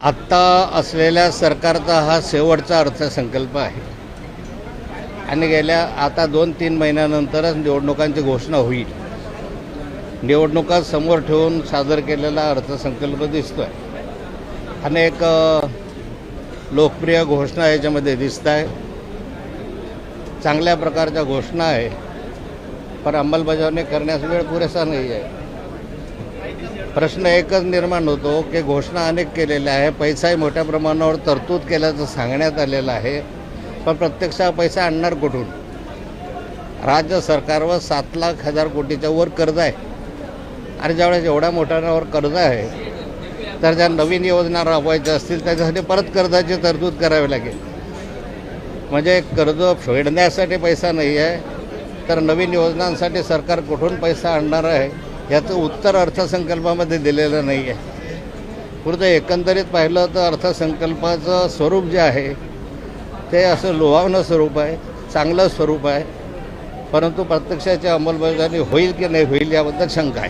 आत्ता असलेल्या सरकारचा हा शेवटचा अर्थसंकल्प आहे. आणि गेल्या आता दोन तीन महिन्यानंतरच निवडणुकांची घोषणा होईल. निवडणुका समोर ठेवून सादर केलेला अर्थसंकल्प दिसतोय. अनेक लोकप्रिय घोषणा याच्यामध्ये दिसत आहे चांगल्या प्रकारच्या घोषणा आहे. पण अंमलबजावणी करण्यास वेळ पुरेसा नाही आहे प्रश्न एकच निर्माण होतो की घोषणा अनेक केलेल्या आहे. पैसाही मोठ्या प्रमाणावर तरतूद केल्याचं सांगण्यात आलेलं आहे. पण प्रत्यक्ष पैसा आणणार कुठून? राज्य सरकारवर सात लाख हजार कोटीच्या वर कर्ज आहे. आणि ज्यावेळेस एवढ्या मोठ्यावर कर्ज आहे तर ज्या नवीन योजना राबवायच्या असतील त्याच्यासाठी परत कर्जाची तरतूद करावी लागेल. म्हणजे कर्ज फेडण्यासाठी पैसा नाही आहे तर नवीन योजनांसाठी सरकार कुठून पैसा आणणार आहे? याचं उत्तर अर्थसंकल्पामध्ये दिलेलं नाही आहे. पुरतं एकंदरीत पाहिलं तर अर्थसंकल्पाचं स्वरूप जे आहे ते असं लोहावणं स्वरूप आहे चांगलं स्वरूप आहे. परंतु प्रत्यक्षाची अंमलबजावणी होईल की नाही होईल याबद्दल शंका आहे.